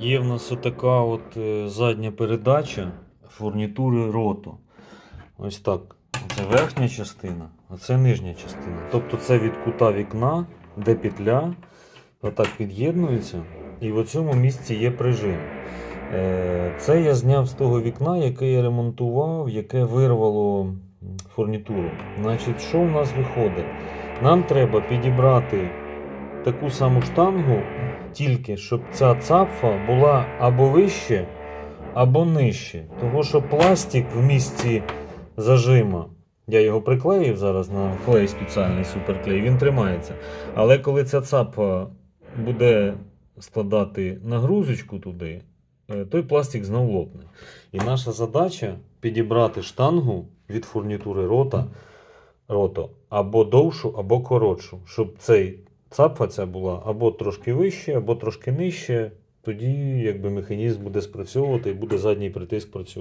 Є в нас отака от е, задня передача фурнітури рото. Ось так. Це верхня частина, а це нижня частина. Тобто це від кута вікна, де петля, отак під'єднується, і в цьому місці є прижим. Е, Це я зняв з того вікна, яке я ремонтував, яке вирвало фурнітуру. Значить, що в нас виходить? Нам треба підібрати таку саму штангу, тільки щоб ця цапфа була або вище, або нижче. Того що пластик в місці зажима. Я його приклеїв зараз на клей спеціальний суперклей, він тримається. Але коли ця цапфа буде складати нагрузочку туди, е, той пластик знов лопне. І наша задача підібрати штангу від фурнітури рота, рото або довшу, або коротшу, щоб цей цапфа ця була або трошки вище, або трошки нижче. Тоді якби механізм буде спрацьовувати і буде задній притиск працювати.